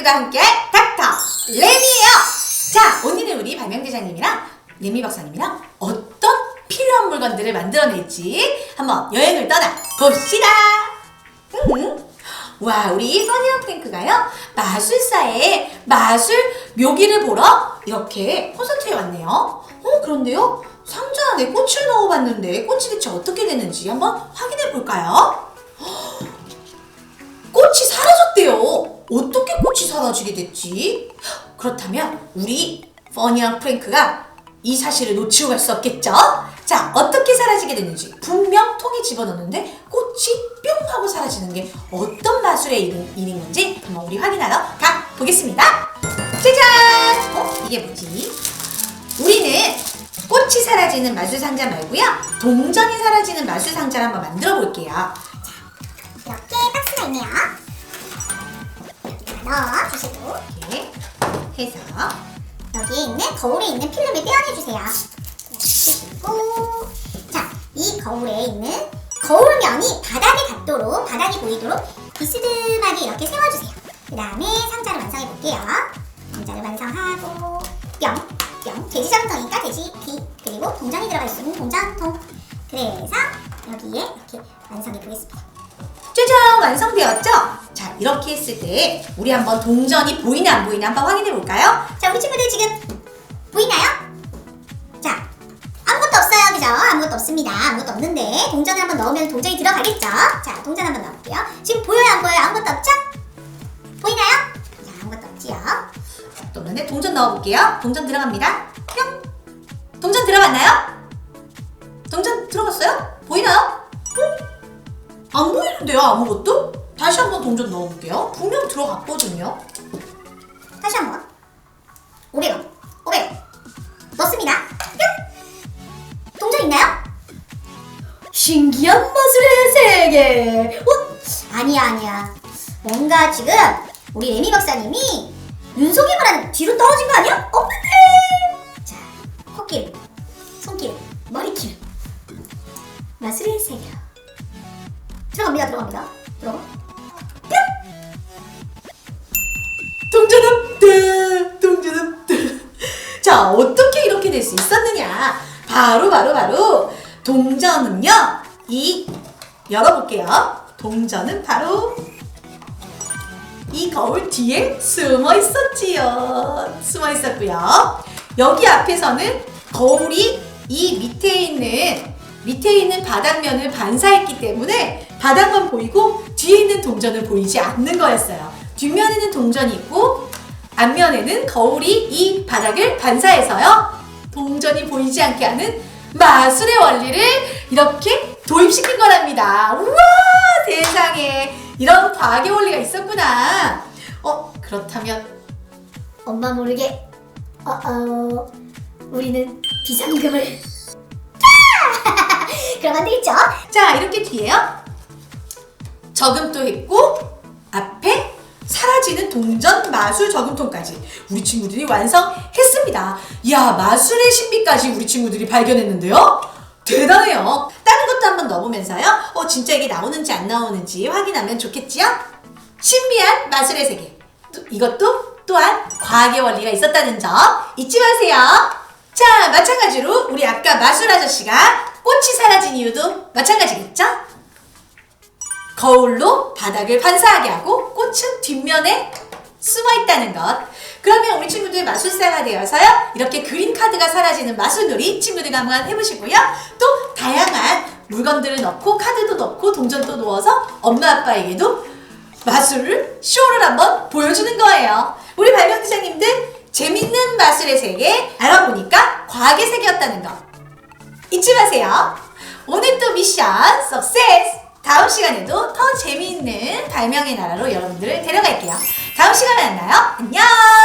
프랭크가 함께할 닥터 레미예요. 자, 오늘은 우리 발명대장님이랑 레미 박사님이랑 어떤 필요한 물건들을 만들어낼지 한번 여행을 떠나 봅시다. 음. 와, 우리 써니랑 프랭크가요 마술사의 마술 묘기를 보러 이렇게 콘서트에 왔네요. 어, 그런데요 상자 안에 꽃을 넣어봤는데 꽃이 대체 어떻게 되는지 한번 확인해 볼까요? 꽃이 사라졌대요. 어떻게 꽃 이 사라지게 됐지? 그렇다면 우리 퍼니랑 프랭크가 이 사실을 놓치고 갈 수 없겠죠? 자, 어떻게 사라지게 됐는지 분명 통에 집어넣는데 꽃이 뿅 하고 사라지는 게 어떤 마술의 일, 일인 건지 한번 우리 확인하러 가 보겠습니다. 짜잔! 어? 이게 뭐지? 우리는 꽃이 사라지는 마술 상자 말고요. 동전이 사라지는 마술 상자를 한번 만들어 볼게요. 이렇게 박스가 있네요. 넣어주시고 이렇게 해서 여기에 있는 거울에 있는 필름을 떼어내주세요. 그리고 자, 이 거울에 있는 거울면이 바닥에 닿도록 바닥이 보이도록 비스듬하게 이렇게 세워주세요. 그 다음에 상자를 완성해 볼게요. 상자를 완성하고 뿅, 뿅 돼지 장통이니까 돼지 비 그리고 동전이 들어갈 수 있는 동전통. 그래서 여기에 이렇게 완성해 보겠습니다. 짜잔 완성되었죠? 자 이렇게 했을 때 우리 한번 동전이 보이나 안 보이나 한번 확인해 볼까요? 자, 우리 친구들 지금 보이나요? 자, 아무것도 없어요, 그죠? 아무것도 없습니다. 아무것도 없는데 동전을 한번 넣으면 동전이 들어가겠죠? 자, 동전 한번 넣을게요. 지금 보여요, 안 보여요? 아무것도 없죠? 보이나요? 자, 아무것도 없지요? 또 없는데 동전 넣어볼게요. 동전 들어갑니다. 뿅. 동전 들어갔나요? 동전 들어갔어요? 보이나요? 응? 안 보이는데요 아무것도? 다시 한번 동전 넣어볼게요. 분명 들어갔거든요. 다시 한 번. 500원, 500원. 넣습니다. 뿅! 동전 있나요? 신기한 마술의 세계. 어? 아니야, 아니야. 뭔가 지금 우리 에미 박사님이 윤속임을 하는 뒤로 떨어진 거 아니야? 어? 자, 코끼리, 손길, 머리길. 마술의 세계. 들어갑니다, 들어갑니다. 될 수 있었느냐? 바로 바로 바로 동전은요. 이 열어볼게요. 동전은 바로 이 거울 뒤에 숨어 있었지요. 숨어 있었고요. 여기 앞에서는 거울이 이 밑에 있는 밑에 있는 바닥면을 반사했기 때문에 바닥만 보이고 뒤에 있는 동전은 보이지 않는 거였어요. 뒷면에는 동전이 있고 앞면에는 거울이 이 바닥을 반사해서요. 동전이 보이지 않게 하는 마술의 원리를 이렇게 도입시킨 거랍니다. 우와 세상에 이런 과학의 원리가 있었구나. 어 그렇다면 엄마 모르게 어 어 우리는 비상금을 그럼 안 되겠죠? 자 이렇게 뒤에요 저금도 했고 사라지는 동전 마술 저금통까지 우리 친구들이 완성했습니다. 이야 마술의 신비까지 우리 친구들이 발견했는데요. 대단해요. 다른 것도 한번 넣어보면서요. 어 진짜 이게 나오는지 안 나오는지 확인하면 좋겠지요? 신비한 마술의 세계. 또 이것도 또한 과학의 원리가 있었다는 점 잊지 마세요. 자 마찬가지로 우리 아까 마술 아저씨가 꽃이 사라진 이유도 마찬가지겠죠? 거울로 바닥을 반사하게 하고 꽃은 뒷면에 숨어 있다는 것. 그러면 우리 친구들 마술사가 되어서요. 이렇게 그림 카드가 사라지는 마술놀이 친구들과 한번 해보시고요. 또 다양한 물건들을 넣고 카드도 넣고 동전도 넣어서 엄마 아빠에게도 마술을 쇼를 한번 보여주는 거예요. 우리 발명대장님들 재밌는 마술의 세계 알아보니까 과학의 세계였다는 거. 잊지 마세요. 오늘 또 미션 석세스! 다음 시간에도 더 재미있는 발명의 나라로 여러분들을 데려갈게요. 다음 시간에 만나요. 안녕!